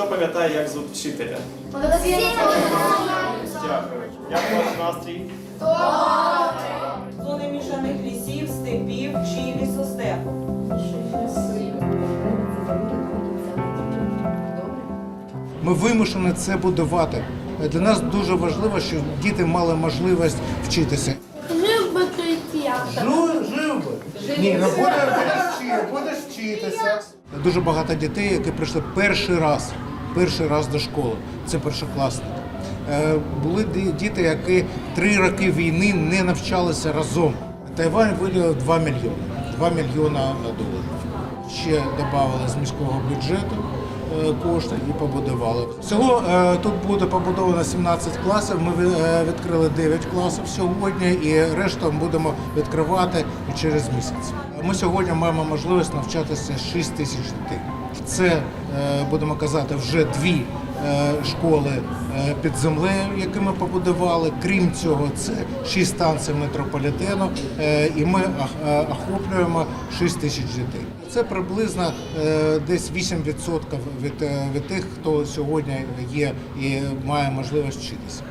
Хто пам'ятає, як звуть вчителя? Дякую. Як ваш настрій? Зони мішаних лісів, степів чи лісостеп. Ми вимушені це будувати. Для нас дуже важливо, щоб діти мали можливість вчитися. Жив би той театр. Жив, жив би. Ні, ну будеш, вчи- будеш вчитися. Дуже багато дітей, які прийшли перший раз, перший раз до школи. Це першокласники. Е, Були діти, які три роки війни не навчалися разом. Тайвань виділив 2 мільйони. 2 мільйона доларів. Ще додали з міського бюджету е, кошти і побудували. Всього е, тут буде побудовано 17 класів. Ми відкрили 9 класів сьогодні, і решту будемо відкривати через місяць. Ми сьогодні маємо можливість навчатися 6 тисяч дітей. Це е, будемо казати вже дві е, школи е, під землею, які ми побудували. Крім цього, це шість станцій метрополітену, і ми охоплюємо 6 тисяч дітей. Це приблизно десь 8% від, від тих, хто сьогодні є і має можливість вчитися.